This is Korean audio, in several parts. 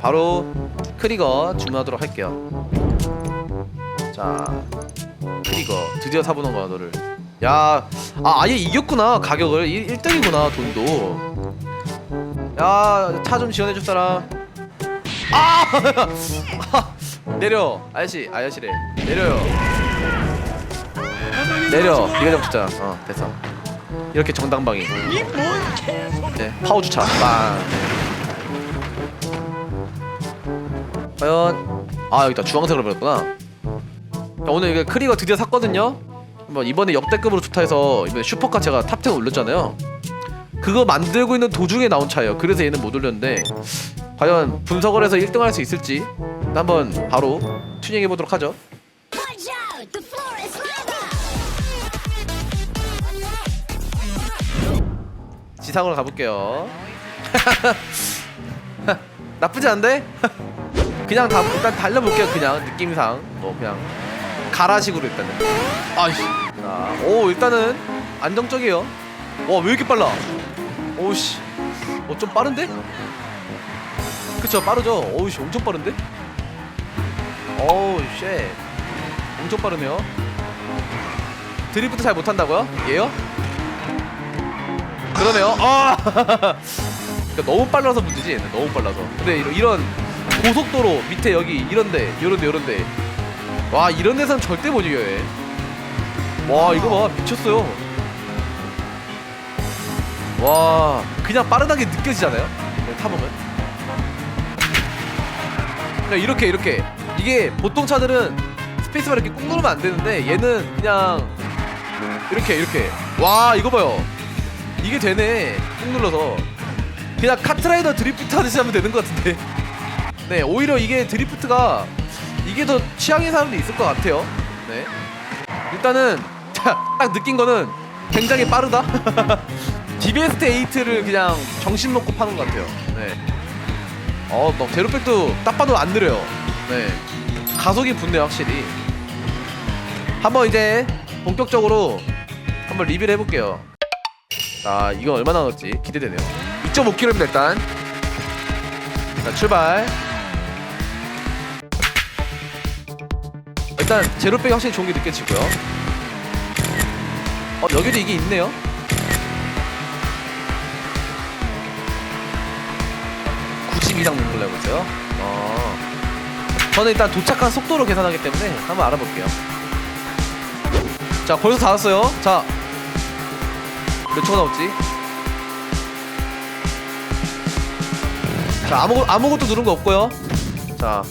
바로 크리거 주문하도록 할게요. 자, 크리거 드디어 사보는 거야 너를. 야, 아 아예 이겼구나 가격을 1, 1등이구나 돈도. 야, 차 좀 지원해줄 사람. 아! 내려, 아저씨, 아저씨래. 내려요. 내려. 네가 잡자. 어, 됐어. 이렇게 정당방위. 네, 파워 주차. 빵. 과연 아 여기다 주황색으로 버렸구나. 자, 오늘 이게 크리거 드디어 샀거든요. 뭐 이번에 역대급으로 좋다 해서 이번에 슈퍼카 제가 탑10 올렸잖아요. 그거 만들고 있는 도중에 나온 차예요. 그래서 얘는 못 올렸는데 과연 분석을 해서 1등 할 수 있을지 한번 바로 튜닝해 보도록 하죠. 지상으로 가볼게요. 나쁘지 않은데? 그냥 다 일단 달려볼게요. 그냥 느낌상 뭐 그냥 가라식으로 일단은. 아이씨. 자, 오 일단은 안정적이에요. 와 왜 이렇게 빨라? 오씨. 어 좀 빠른데? 그쵸 빠르죠. 오우씨 엄청 빠른데? 오우 쉣. 엄청 빠르네요. 드리프트 잘 못한다고요? 얘요? 그러네요. 아, 그러니까 너무 빨라서 문제지. 얘는 너무 빨라서. 근데 이런, 이런 고속도로 밑에 여기 이런데, 이런데, 이런데. 와 이런 데서는 절대 못 이겨 얘. 와 이거 봐 미쳤어요. 와 그냥 빠르다게 느껴지잖아요. 네, 타보면. 그냥 이렇게 이렇게 이게 보통 차들은 스페이스바 이렇게 꾹 누르면 안 되는데 얘는 그냥 이렇게 이렇게 와 이거 봐요. 이게 되네 꾹 눌러서 그냥 카트라이더 드리프트 하듯이 하면 되는 것 같은데 네 오히려 이게 드리프트가 이게 더 취향인 사람도 있을 것 같아요. 네. 일단은 딱 느낀 거는 굉장히 빠르다? DBS T8를 그냥 정신 놓고 파는 것 같아요. 네 어 너 제로백도 딱 봐도 안 느려요. 네. 가속이 붙네요 확실히. 한번 이제 본격적으로 한번 리뷰를 해볼게요. 자 이거 얼마나 나올지 기대되네요. 2.5km입니다 일단. 자 출발 일단 제로백이 확실히 좋은 게 느껴지고요. 어 여기도 이게 있네요90 이상 누르려고 했어요. 어. 저는 일단 도착한 속도로 계산하기 때문에 한번 알아볼게요. 자 벌써 다 왔어요. 자 몇 초가 나올지. 자 아무, 아무것도 누른 거 없고요. 자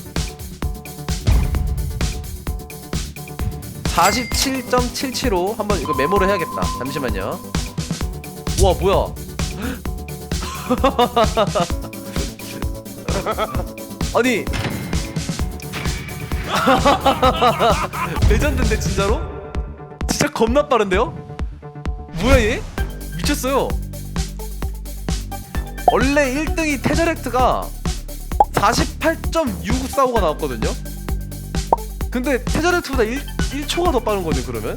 47.77로 한번 이거 메모를 해야겠다 잠시만요 우와 뭐야 아니 레전드인데 진짜로? 진짜 겁나 빠른데요? 뭐야 얘? 미쳤어요. 원래 1등이 테저렉트가 48.645가 나왔거든요. 근데 테저렉트보다 1, 1초가 더 빠른 거네 그러면?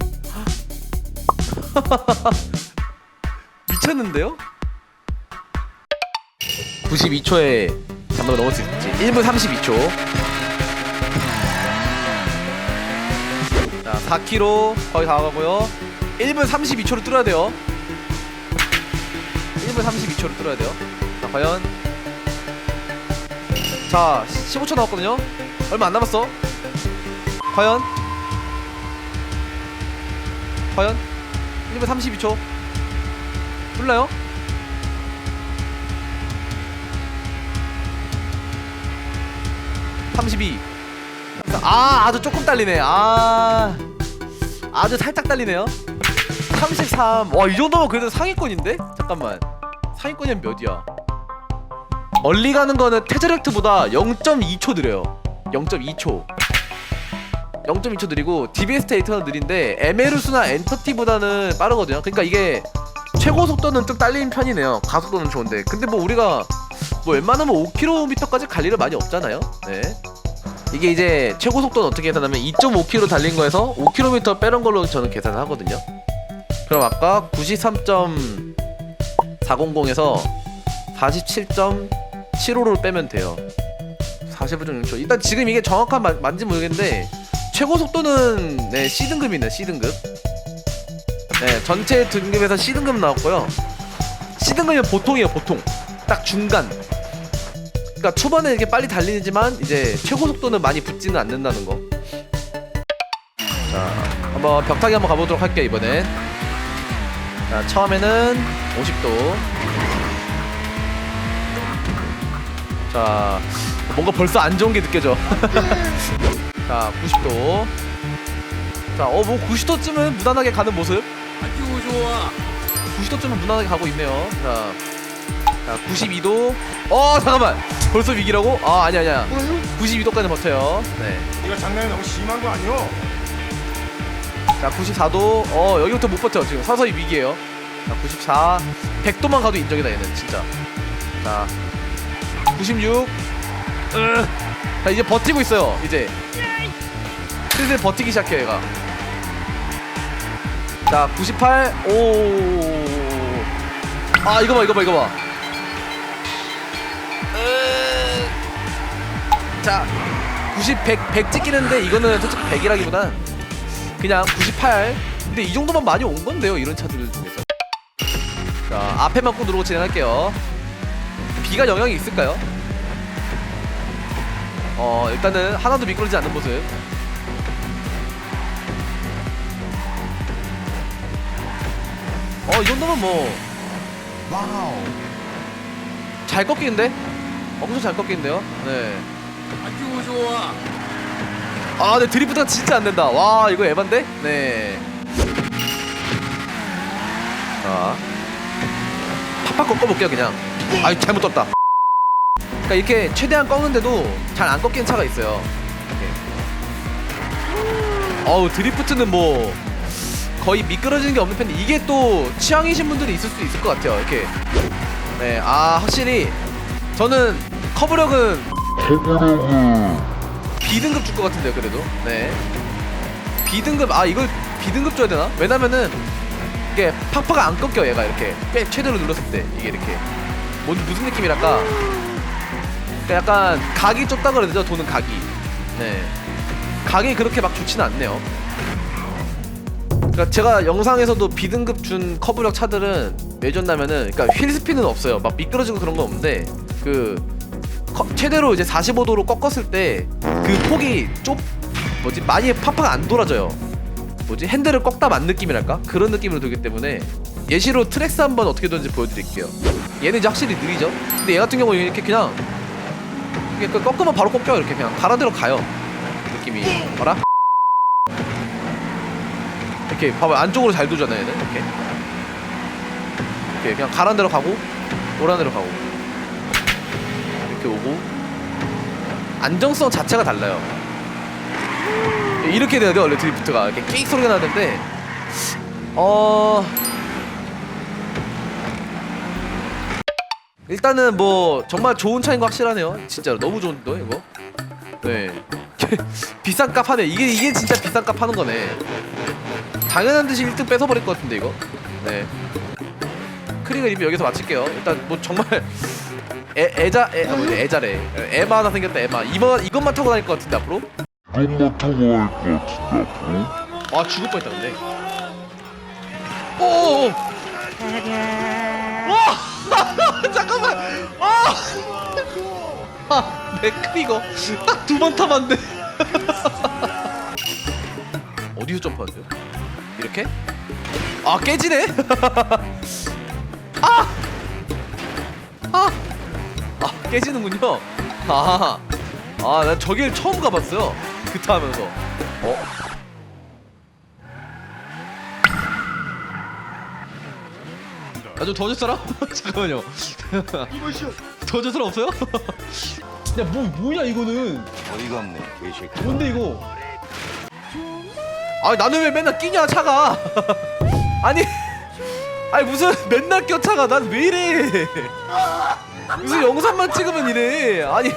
미쳤는데요? 92초에 잠깐 넘을 수 있지. 1분 32초. 자, 4km 거의 다 가고요. 1분 32초로 뚫어야 돼요. 1분 32초로 뚫어야 돼요. 자, 과연 자, 15초 남았거든요. 얼마 안 남았어. 과연 과연 1분 32초 뚫나요? (32) 아 아주 조금 딸리네 아 아주 살짝 딸리네요 33. 와, 이 정도면 그래도 상위권인데? 잠깐만. 상위권이면 몇이야? 멀리 가는 거는 테저렉트보다 0.2초 느려요. 0.2초. 0.2초 느리고 DBS 데이터는 느린데 에메루스나 엔터티보다는 빠르거든요. 그러니까 이게 최고 속도는 좀 딸리는 편이네요. 가속도는 좋은데. 근데 뭐 우리가 뭐 웬만하면 5km까지 갈 일은 많이 없잖아요. 네. 이게 이제 최고 속도는 어떻게 계산하면 2.5km 달린 거에서 5km 빼놓은 걸로 저는 계산을 하거든요. 그럼 아까 93.400에서 47.75를 빼면 돼요. 가시보정 6초 일단 지금 이게 정확한 만, 만지 모르겠는데 최고 속도는 네 C등급이네 C등급 네 전체 등급에서 C등급 나왔고요 C등급이면 보통이에요 보통 딱 중간 그러니까 초반에 이렇게 빨리 달리지만 이제 최고 속도는 많이 붙지는 않는다는 거. 자, 한번 벽타기 한번 가보도록 할게요 이번엔. 자, 처음에는 50도. 자, 뭔가 벌써 안 좋은 게 느껴져. 자, 90도. 자, 어, 뭐 90도쯤은 무난하게 가는 모습. 아주 좋아. 90도쯤은 무난하게 가고 있네요. 자, 자 92도. 어, 잠깐만. 벌써 위기라고? 아, 아니 아니야. 92도까지 버텨요. 네. 이거 장난이 너무 심한 거 아니오? 자, 94도. 어, 여기부터 못 버텨. 지금 서서히 위기예요. 자, 94. 100도만 가도 인정이다 얘는 진짜. 자, 96. 으. 자, 이제 버티고 있어요. 이제. 슬슬 버티기 시작해 얘가. 자, 98. 오. 아, 이거 봐, 이거 봐, 이거 봐. 으. 자, 90, 100, 100 찍히는데 이거는 솔직히 100이라기보단 그냥 98. 근데 이 정도만 많이 온 건데요, 이런 차들 중에서. 자, 앞에만 꼭 누르고 진행할게요. 비가 영향이 있을까요? 어, 일단은 하나도 미끄러지지 않는 모습. 어, 이 정도면 뭐. 와우. 잘 꺾이는데? 엄청 잘 꺾이는데요? 네. 아주 좋아. 아, 네 드리프트가 진짜 안 된다. 와, 이거 에반데? 네. 자, 팍팍 꺾어볼게요, 그냥. 아이, 잘못 떴다. 그러니까 이렇게 최대한 꺾는데도 잘 안 꺾이는 차가 있어요. 이렇게. 어우, 드리프트는 뭐 거의 미끄러지는 게 없는 편인데 이게 또 취향이신 분들이 있을 수 있을 것 같아요. 이렇게. 네, 아 확실히 저는 커브력은 B등급 줄 것 같은데요 그래도. 네. B등급 아 이걸 B등급 줘야 되나? 왜냐면은 이게 팍팍 안 꺾여 얘가 이렇게. 꽤 최대로 눌렀을 때 이게 이렇게. 뭔 무슨 느낌이랄까? 그러니까 약간 각이 좁다 그래야 되죠 도는 각이. 네. 각이 그렇게 막 좋지는 않네요 그러니까 제가 영상에서도 B등급 준 커브력 차들은 왜 줬냐면은 그러니까 휠 스피는 없어요 막 미끄러지고 그런 건 없는데 그 커- 최대로 이제 45도로 꺾었을 때 그 폭이 좁 뭐지 많이 팍팍 안 돌아져요. 뭐지 핸들을 꺾다 만 느낌이랄까 그런 느낌으로 돌기 때문에 예시로 트랙스 한번 어떻게 되는지 보여드릴게요. 얘는 이제 확실히 느리죠. 근데 얘 같은 경우 는 이렇게 그냥 이게 그 꺾으면 바로 꺾여 이렇게 그냥 가란 대로 가요. 느낌이 봐라. 이렇게 봐봐 안쪽으로 잘 도잖아요 얘는 이렇게 그냥 가란 대로 가고 오란 대로 가고 이렇게 오고 안정성 자체가 달라요. 이렇게 돼야 돼 원래 드리프트가 이렇게 끽 소리가 나는데 어 일단은 뭐 정말 좋은 차인 거 확실하네요. 진짜로 너무 좋은데 이거. 네 비싼 값 하네. 이게 이게 진짜 비싼 값 하는 거네. 당연한 듯이 1등 뺏어버릴 것 같은데 이거. 네. 크리가 리뷰 여기서 마칠게요. 일단 뭐 정말 애, 애자 애, 아, 뭐지? 애자래. 애마 하나 생겼다 애마. 이번 이것만 타고 다닐 것 같은데 앞으로? 이것만 타고 갈것 같은데 앞으로? 아 죽을 뻔했다 근데. 오오오. 와! 잠깐만! 아내 크리거. 딱 두 번 타봤는데. 어디서 점프하세요 이렇게 아 깨지네 아 아! 아 깨지는군요. 아, 아, 난 저길 처음 가봤어요. 그타 하면서. 어? 아좀 도와줄 사람? 잠깐만요. 도와줄 사람 없어요? 야, 뭐 뭐야 이거는? 어이가 없네, 개새끼. 뭔데 이거? 아 나는 왜 맨날 끼냐 차가? 아니, 아니 무슨 맨날 껴 차가? 난 왜 이래? 무슨 영상만 찍으면 이래? 아니.